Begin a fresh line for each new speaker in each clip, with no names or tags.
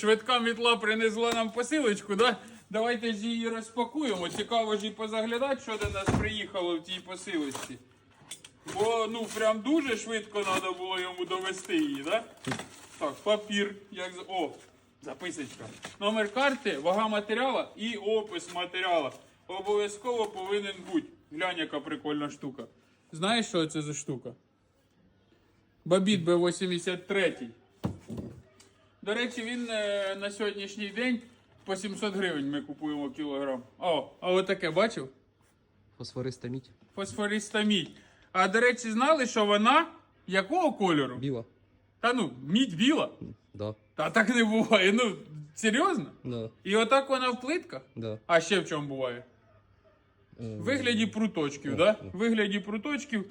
швидка мітла принесла нам посилочку, да? Давайте ж її розпакуємо. Цікаво ж і позаглядати, що до нас приїхало в тій посилочці. Бо ну прям дуже швидко треба було йому довести її, да? Так, папір, як О, записочка. Номер карти, вага матеріала і опис матеріала. Обов'язково повинен бути. Глянь, яка прикольна штука. Знаєш, що це за штука? Бабіт Б83. До речі, він е, на сьогоднішній день по 700 гривень ми купуємо кілограм. О, а отаке бачив?
Фосфориста мідь.
Фосфориста мідь. А до речі, знали, що вона якого кольору?
Біла.
Та ну, мідь біла.
Да.
Та так не буває. Ну, серйозно?
Да.
І отак вона в плитках?
Да.
А ще в чому буває? В вигляді пруточків, да? В вигляді пруточків.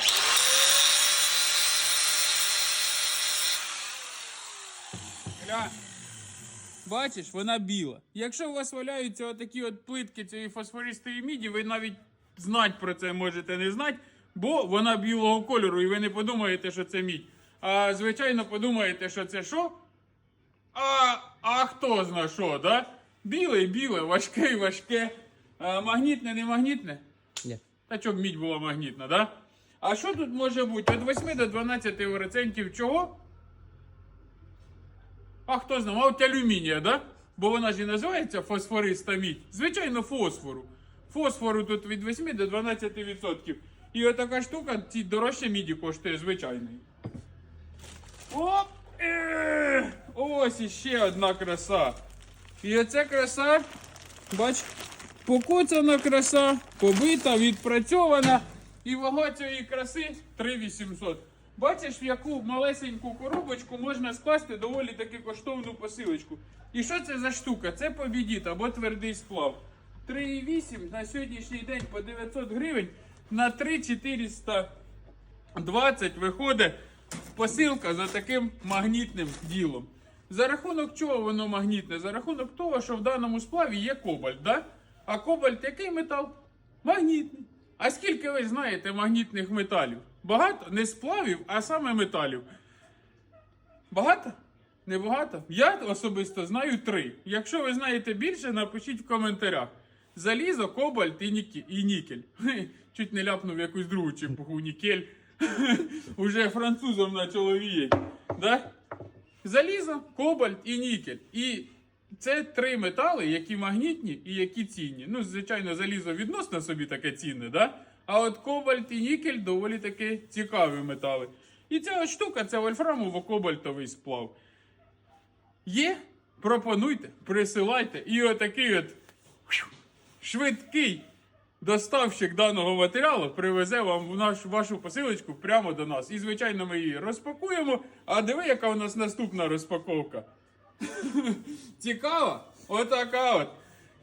Гля. Бачиш, вона біла. Якщо у вас валяються отакі от плитки цієї фосфористої міді, ви навіть знати про це можете не знати, бо вона білого кольору, і ви не подумаєте, що це мідь. А звичайно, подумаєте, що це що? А, а хто зна що, да? Біле, біле, важке, важке. А, магнітне, не магнітне?
Ні.
Та щоб мідь була магнітна, да? А що тут може бути? Від 8 до 12 процентів чого? А хто знає, мабуть, алюмінія, да? Бо вона ж і називається фосфориста мідь. Звичайно, фосфору. Фосфору тут від 8 до 12 відсотків. І отака штука ці дорожче міді коштує звичайної. Оп! Е! Ось іще одна краса. І оця краса, бач, покоцана краса, побита, відпрацьована. І вага цієї краси 3800. Бачиш, в яку малесеньку коробочку можна скласти доволі таки коштовну посилочку. І що це за штука? Це побідіт або твердий сплав. 3,8 на сьогоднішній день по 900 гривень на 3,420 виходить посилка за таким магнітним ділом. За рахунок чого воно магнітне? За рахунок того, що в даному сплаві є кобальт, да? А кобальт який метал? Магнітний. А скільки ви знаєте магнітних металів? Багато? Не сплавів, а саме металів. Багато? Небагато? Я особисто знаю три. Якщо ви знаєте більше, напишіть в коментарях. Залізо, кобальт і, нікі... і нікель. Чуть не ляпнув якусь другу чепуху нікель. Уже французом почало віяти. Да? Залізо, кобальт і нікель. І це три метали, які магнітні і які цінні. Ну, звичайно, залізо відносно собі таке цінне, да? А от кобальт і нікель доволі таки цікаві метали. І ця штука це вольфрамово-кобальтовий сплав. Є? Пропонуйте, присилайте. І отакий от швидкий доставщик даного матеріалу привезе вам наш, вашу посилочку прямо до нас. І, звичайно, ми її розпакуємо. А диви, яка у нас наступна розпаковка. Цікаво? Отака от.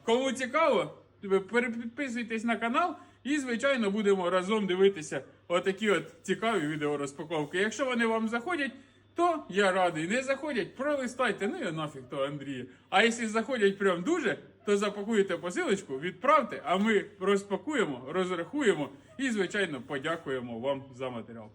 Кому цікаво, ви переписуйтесь на канал і, звичайно, будемо разом дивитися отакі от цікаві відеорозпаковки. Якщо вони вам заходять, то я радий. Не заходять, пролистайте. Ну я нафіг то Андрія. А якщо заходять прям дуже, то запакуєте посилочку, відправте, а ми розпакуємо, розрахуємо і, звичайно, подякуємо вам за матеріал.